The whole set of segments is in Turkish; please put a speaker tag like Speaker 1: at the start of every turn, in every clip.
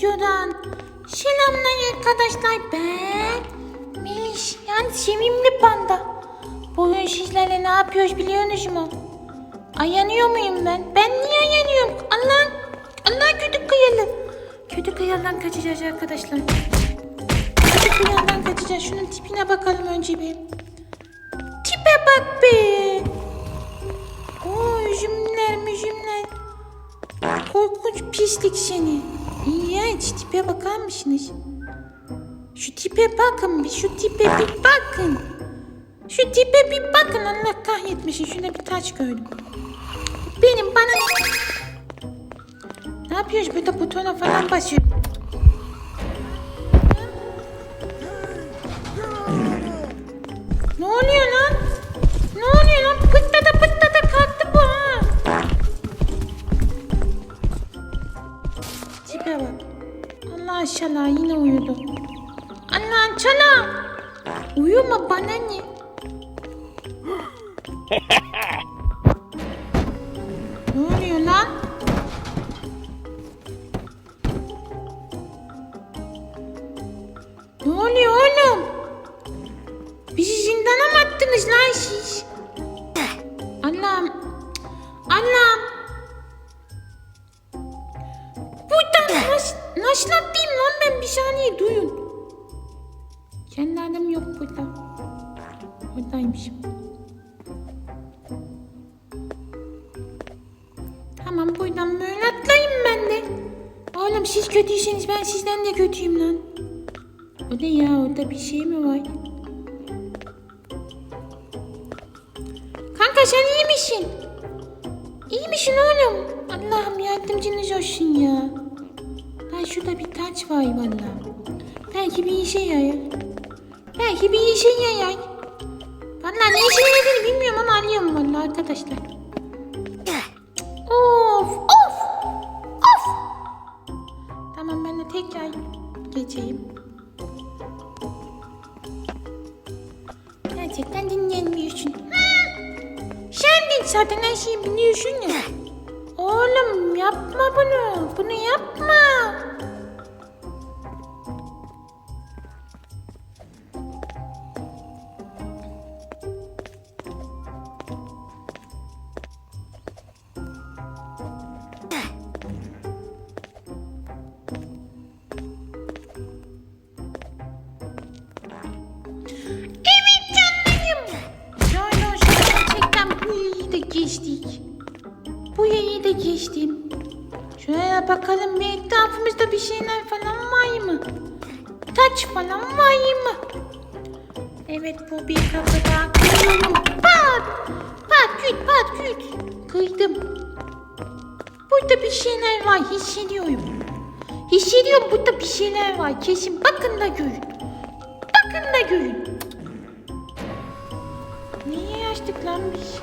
Speaker 1: videodan. Selamlar arkadaşlar ben Melis yani sevimli panda. Bugün sizlerle ne yapıyoruz biliyorsunuz mu? Ayanıyor muyum ben? Ben niye ayanıyorum? Allah Allah kötü kıyalı. Kötü kıyaldan kaçacağız arkadaşlar. Kötü kıyaldan kaçacağız. Şunun tipine bakalım önce bir. Tipe bak be. Oo üzümler müzümler. Korkunç pislik seni. İğrenç tipe bakar mısınız? Şu tipe bakın bir şu tipe bir bakın. Şu tipe bir bakın Allah kahretmesin. Şuna bir taç gördüm. Benim bana... Ne yapıyoruz burada butona falan basıyor. Tipe bak. Allah aşkına yine uyudu. Anne çala. Uyuma bana ne? ne oluyor lan? Ne oluyor oğlum? Bizi zindana mı attınız lan siz? Buradan böyle atlayayım ben de. Oğlum siz kötüyseniz ben sizden de kötüyüm lan. O ne ya orada bir şey mi var? Kanka sen iyi misin? İyi misin oğlum? Allah'ım yardımcınız olsun ya. Ha şurada bir taç var vallahi. Belki bir işe yarar. Belki bir işe yarar. Vallahi ne işe yaradığını bilmiyorum ama alıyorum vallahi arkadaşlar. Of of of. Tamam ben de tekrar geçeyim. Gerçekten dinlenmiyorsun. Sen zaten her şeyi biliyorsun ya. Oğlum yapma bunu. Bunu yapma. Da geçtim. Şöyle bakalım bir etrafımızda bir şeyler falan var mı? Taç falan var mı? Evet bu bir kapı daha kırıyorum. Pat! Pat küt pat küt. Kıydım. Burada bir şeyler var hissediyorum. Hissediyorum burada bir şeyler var. Kesin bakın da görün. Bakın da görün. Niye açtık lan biz?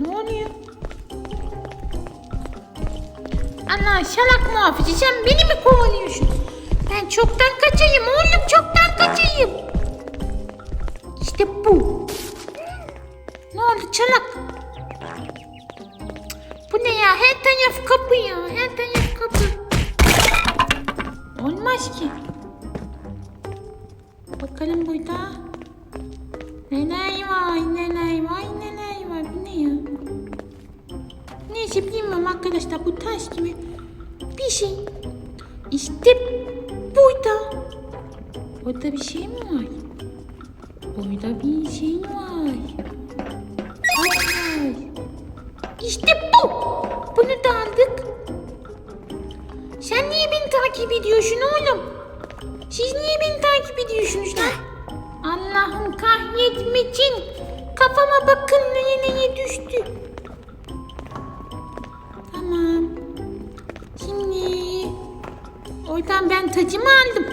Speaker 1: Ne oluyor? Allah şalak muhafızı sen beni mi kovalıyorsun? Ben çoktan kaçayım oğlum çoktan kaçayım. İşte bu. Ne oldu çalak? Bu ne ya? Her taraf kapı ya. Her taraf kapı. Olmaz ki. Bakalım burada. Neler var, neler var, neler Neyse bilmiyorum arkadaşlar. Bu taş gibi bir şey. İşte burada. Burada bir şey mi var? Burada bir şey var. Var. İşte bu. Bunu da aldık. Sen niye beni takip ediyorsun oğlum? Siz niye beni takip ediyorsunuz lan? Allah'ım kahretmesin. Kafama bakın neye neye düştü. Oradan ben tacımı aldım.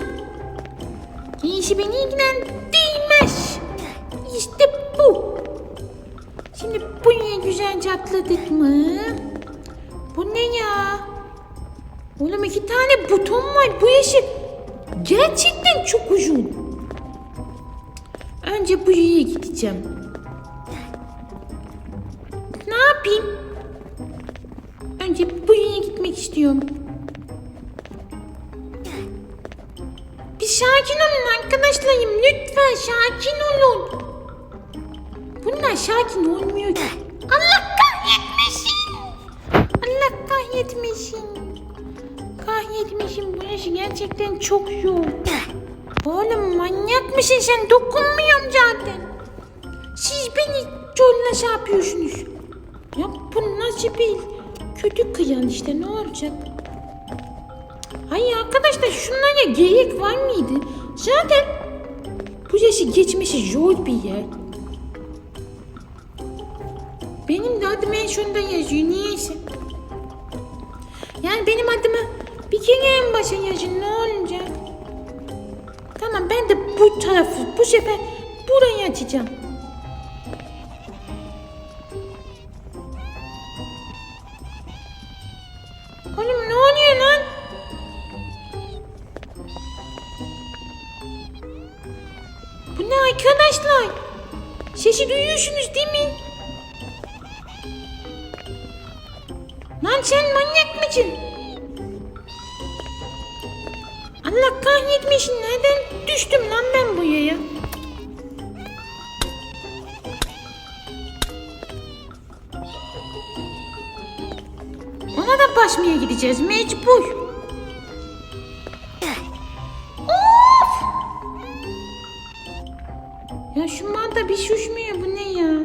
Speaker 1: İyisi beni ilgilendirmez. İşte bu. Şimdi buraya güzelce atladık mı? Bu ne ya? Oğlum iki tane buton var. Bu yeşil gerçekten çok uzun. Önce buraya gideceğim. Ne yapayım? Önce buraya gitmek istiyorum. Sakin olun arkadaşlarım. Lütfen sakin olun. Bunlar sakin olmuyor ki. Allah kahretmesin. Allah kahretmesin. Kahretmesin. Burası gerçekten çok zor. Oğlum manyak mısın sen? Dokunmuyorum zaten. Siz beni zorla şey yapıyorsunuz. Ya bu nasıl bir kötü kıyan işte ne olacak? Hayır arkadaşlar şunlara gerek var mıydı? Zaten bu yaşı geçmesi zor bir yer. Benim de adım en sonunda yazıyor niyeyse. Yani benim adımı bir kere en başa yazın ne olacak? Tamam ben de bu tarafı bu sefer burayı açacağım. Arkadaşlar? Sesi duyuyorsunuz değil mi? Lan sen manyak mısın? Allah kahretmesin nereden düştüm lan ben bu yaya? Ona da basmaya gideceğiz mecbur. Ya şu manda bir şuşmuyor bu ne ya?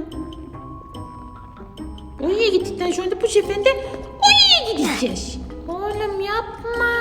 Speaker 1: Oraya gittikten sonra bu sefer de oraya gideceğiz. Oğlum yapma.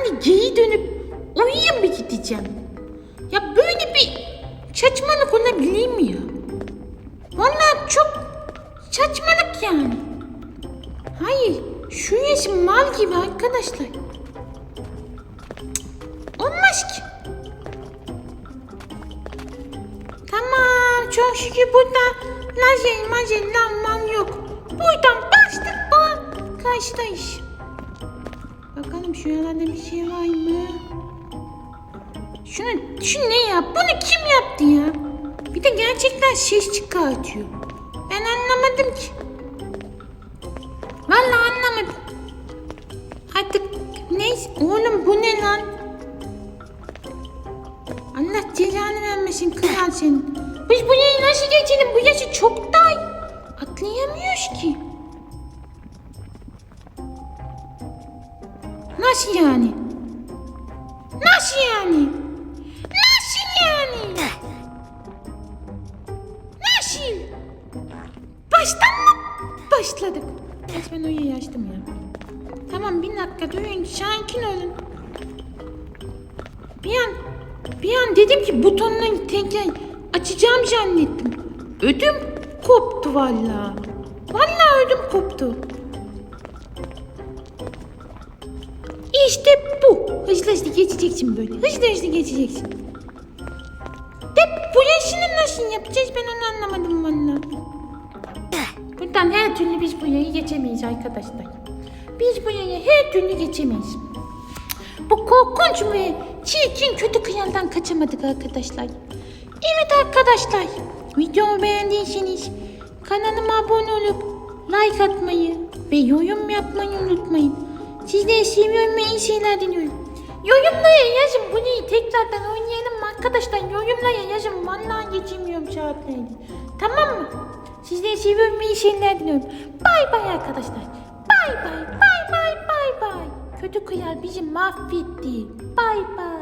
Speaker 1: Yani geri dönüp oraya mı gideceğim? Ya böyle bir saçmalık olabilir mi ya? Vallahi çok saçmalık yani. Hayır, şu yaşım mal gibi arkadaşlar. Olmaz ki. Tamam çok şükür burada lazer mazer lanman yok. Buradan bastık mı karşıdayız. Bakalım şu yerlerde bir şey var mı? Şunu, şu ne ya? Bunu kim yaptı ya? Bir de gerçekten ses çıkartıyor. Ben anlamadım ki. Vallahi anlamadım. Artık neyse. Oğlum bu ne lan? Allah cezanı vermesin kral senin. Biz burayı nasıl geçelim? Bu yaşı çok dar. Atlayamıyoruz ki. Nasıl yani? Nasıl yani? Nasıl yani? Nasıl? Baştan mı başladık? Resmen açtım ya. Tamam bir dakika durun sakin olun. Bir an, bir an dedim ki butonları tekrar açacağım zannettim. Ödüm koptu valla. Valla ödüm koptu. İşte bu. Hızlı hızlı geçeceksin böyle. Hızlı hızlı geçeceksin. De bu yaşını nasıl yapacağız ben onu anlamadım valla. Buradan her türlü biz bu yayı geçemeyiz arkadaşlar. Biz bu yayı her türlü geçemeyiz. Bu korkunç ve çirkin kötü kıyaldan kaçamadık arkadaşlar. Evet arkadaşlar. Videomu beğendiyseniz kanalıma abone olup like atmayı ve yorum yapmayı unutmayın. Sizleri seviyorum ve iyi şeyler diliyorum. Yorumlara yazın bunu tekrardan oynayalım arkadaşlar? Yorumlara yazın. Vallahi geçemiyorum saatlerdir. Tamam mı? Sizleri seviyorum ve iyi şeyler diliyorum. Bay bay arkadaşlar. Bay bay bay bay bay bay. Kötü kıyar bizi mahvetti. Bay bay.